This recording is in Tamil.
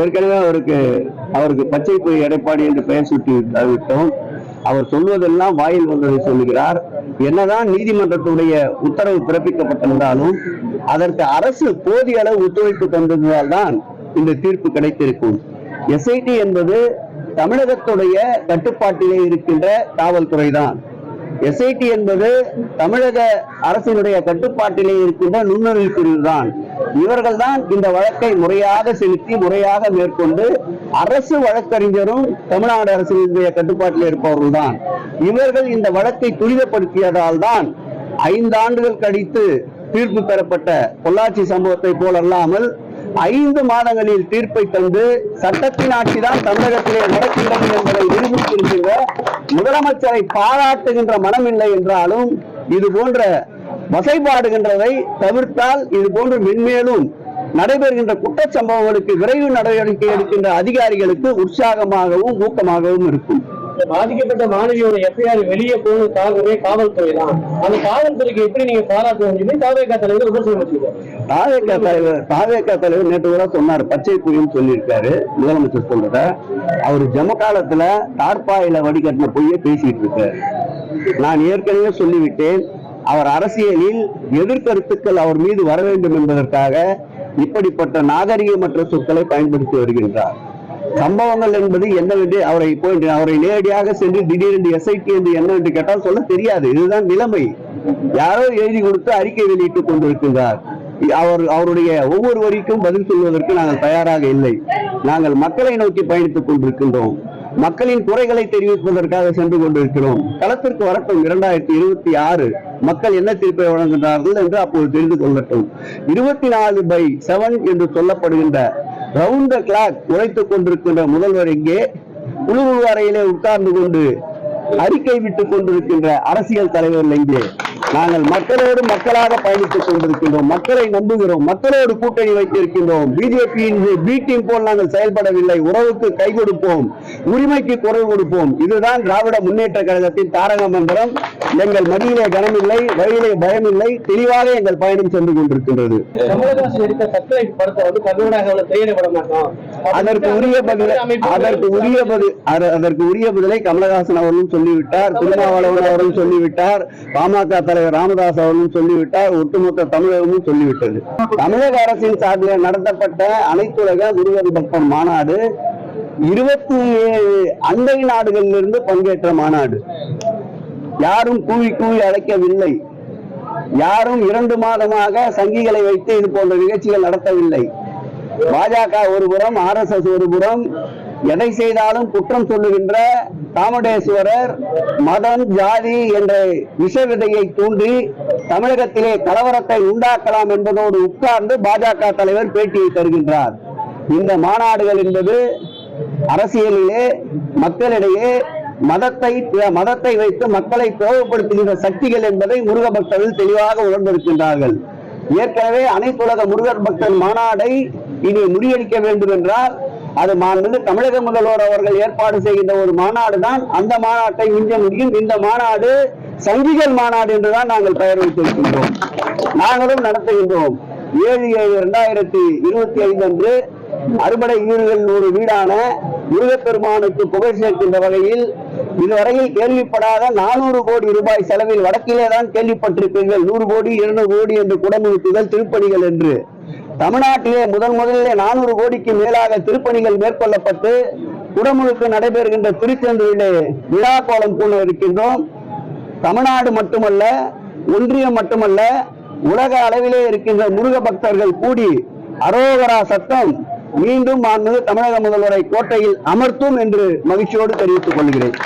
ஏற்கனவே அவருக்கு அவருக்கு பச்சை பொய் எடப்பாடி என்று பெயர் சுட்டி விட்டோம் அவர் சொல்வதெல்லாம் வாயில் வந்ததை சொல்லுகிறார். என்னதான் நீதிமன்றத்துடைய உத்தரவு பிறப்பிக்கப்பட்டிருந்தாலும் அதற்கு அரசு போதிய அளவு ஒத்துழைப்பு தந்ததால் தான் இந்த தீர்ப்பு கிடைத்திருக்கும். எஸ்ஐடி என்பது தமிழகத்துடைய கட்டுப்பாட்டிலே இருக்கின்ற காவல்துறை தான் எஸ்ஐடி என்பது தமிழக அரசினுடைய கட்டுப்பாட்டிலே இருக்கின்ற நுண்ணறிவு பிரிவுதான் இவர்கள் தான் இந்த வழக்கை முறையாக செலுத்தி முறையாக மேற்கொண்டு அரசு வழக்கறிஞரும் தமிழ்நாடு அரசினுடைய கட்டுப்பாட்டில் இருப்பவர்கள் தான் இவர்கள் இந்த வழக்கை துரிதப்படுத்தியதால் தான் ஐந்து ஆண்டுகள் கழித்து தீர்ப்பு பெறப்பட்ட பொள்ளாச்சி சம்பவத்தை போலல்லாமல் ஐந்து மாதங்களில் தீர்ப்பை தந்து சட்டத்தின் ஆட்சிதான் தமிழகத்திலே நடக்கின்றது என்பதை நிரூபித்திருக்கின்ற முதலமைச்சரை பாராட்டுகின்ற மனமில்லை என்றாலும் இது போன்ற வசைபாடுகின்றதை தவிர்த்தால் இது போன்று மென்மேலும் நடைபெறுகின்ற குற்றச்சம்பவங்களுக்கு விரைவு நடவடிக்கை எடுக்கின்ற அதிகாரிகளுக்கு உற்சாகமாகவும் ஊக்கமாகவும் இருக்கும். இந்த பாதிக்கப்பட்ட மாணவியோட எஃப்ஐஆர் வெளியே போன காரணமே காவல்துறை தான் அந்த காவல்துறைக்கு எப்படி நீங்க பாராட்டணும் சொல்லி தாவேகா தலைவர் விமர்சனம் வச்சிருக்காரு தாவேக்கா தலைவர் தாவேக்கா தலைவர் நேற்று கூட சொன்னார் பச்சை புயல் சொல்லியிருக்காரு முதலமைச்சர் சொல்றத. அவர் ஜம காலத்துல தார்பாயில வடிகட்டின பொய்யே பேசிட்டு இருக்காரு. நான் ஏற்கனவே சொல்லிவிட்டேன் அவர் அரசியலில் எதிர்கருத்துக்கள் அவர் மீது வர வேண்டும் என்பதற்காக இப்படிப்பட்ட நாகரிகமற்ற சொற்களை பயன்படுத்தி வருகின்றார். சம்பவங்கள் என்பது என்னவென்று அவரை போய் அவரை நேரடியாக சென்று திடீரென்று எஸ்ஐடி என்று என்னவென்று கேட்டால் சொல்ல தெரியாது. இதுதான் நிலைமை. யாரோ எழுதி கொடுத்து அறிக்கை வெளியிட்டுக் கொண்டிருக்கின்றார். அவர் அவருடைய ஒவ்வொரு வரிக்கும் பதில் சொல்வதற்கு நாங்கள் தயாராக இல்லை. நாங்கள் மக்களை நோக்கி பயணித்துக் கொண்டிருக்கின்றோம். மக்களின் குறைகளை தெரிவிப்பதற்காக சென்று கொண்டிருக்கிறோம். களத்திற்கு வரட்டும். இரண்டாயிரத்தி இருபத்தி ஆறு மக்கள் என்ன தீர்ப்பை வழங்குகிறார்கள் என்று அப்போது தெரிந்து கொள்ளட்டும். இருபத்தி நாலு பை செவன் என்று சொல்லப்படுகின்ற ரவுண்ட் த கிளாக் உழைத்துக் கொண்டிருக்கின்ற முதல்வர் இங்கே குழு அறையிலே உட்கார்ந்து கொண்டு அறிக்கை விட்டுக் கொண்டிருக்கின்ற அரசியல் தலைவர்கள் எங்கே நாங்கள் மக்களோடு மக்களாக பயணித்துக் கொண்டிருக்கின்றோம். மக்களை நம்புகிறோம். மக்களோடு கூட்டணி வைத்திருக்கின்றோம். பிஜேபியின் பி டீம் போல் நாங்கள் செயல்படவில்லை. உறவுக்கு கை கொடுப்போம். உரிமைக்கு குரல் கொடுப்போம். இதுதான் திராவிட முன்னேற்ற கழகத்தின் தாரக மந்திரம் எங்கள் மடியிலே கனமில்லை வழியிலே பயமில்லை தெளிவாக எங்கள் பயணம் சென்று கொண்டிருக்கின்றது. அதற்கு உரிய பதில் அதற்கு உரிய பதில் அத- அதற்கு உரிய பதிலை கமலஹாசன் அவர்களும் சொல்லிவிட்டார் திருமாவளவன் அவர்களும் சொல்லிவிட்டார் பாமக தலைவர் ராமதாஸ் அவர்களும் சொல்லிவிட்டார் ஒட்டுமொத்த தமிழகமும் சொல்லிவிட்டது. தமிழக அரசின் சார்பில் நடத்தப்பட்ட அனைத்துலக முருகன் பக்தர் மாநாடு இருபத்தி ஏழு அண்டை நாடுகளிலிருந்து பங்கேற்ற மாநாடு. யாரும் கூவி கூவி அழைக்கவில்லை. யாரும் இரண்டு மாதமாக சங்கிகளை வைத்து இது போன்ற நிகழ்ச்சிகள் நடத்தவில்லை. பாஜக ஒரு புறம் ஆர் எஸ் எஸ் ஒரு புறம் எதை செய்தாலும் குற்றம் சொல்லுகின்ற காமடேஸ்வரர் மதம் ஜாதி என்ற விஷ விதையை தூண்டி தமிழகத்திலே கலவரத்தை உண்டாக்கலாம் என்பதோடு உட்கார்ந்து பாஜக தலைவர் பேட்டியை தருகின்றார். இந்த மாநாடுகள் என்பது அரசியலிலே மக்களிடையே மதத்தை மதத்தை வைத்து மக்களை பிளவுபடுத்துகின்ற சக்திகள் என்பதை முருக பக்தர்கள் தெளிவாக உணர்ந்திருக்கின்றார்கள். ஏற்கனவே அனைத்துலக முருகர் பக்தர் மாநாடை இனி முறியடிக்க வேண்டும் என்றால் அது மாண்பு தமிழக முதல்வர் அவர்கள் ஏற்பாடு செய்கின்ற ஒரு மாநாடு தான் அந்த மாநாட்டை மிஞ்ச முடியும் இந்த மாநாடு சங்கிகள் மாநாடு என்றுதான் நாங்கள் பெயர் வைத்திருக்கின்றோம் நாங்களும் நடத்துகின்றோம். ஏழு ஏழு இரண்டாயிரத்தி இருபத்தி ஐந்து அன்று அறுபடை வீடுகளில் ஒரு வீடான முருகப்பெருமானுக்கு புகழ் சேர்க்கின்ற வகையில் இதுவரையில் கேள்விப்படாத நானூறு கோடி ரூபாய் செலவில் வடக்கிலே தான் கேள்விப்பட்டிருப்பீர்கள். நூறு கோடி இருநூறு கோடி என்று குடமுழுக்குகள் திருப்பணிகள் என்று. தமிழ்நாட்டிலே முதல் முதலிலே நானூறு கோடிக்கு மேலாக திருப்பணிகள் மேற்கொள்ளப்பட்டு குடமுழுக்கு நடைபெறுகின்ற திருச்செந்தூரிலே விழா கோலம் பூண இருக்கின்றோம் தமிழ்நாடு மட்டுமல்ல ஒன்றியம் மட்டுமல்ல உலக அளவிலே இருக்கின்ற முருக பக்தர்கள் கூடி அரோகரா சத்தம் மீண்டும் மாண்புமிகு தமிழக முதல்வரை கோட்டையில் அமர்த்தும் என்று மகிழ்ச்சியோடு தெரிவித்துக் கொள்கிறேன்.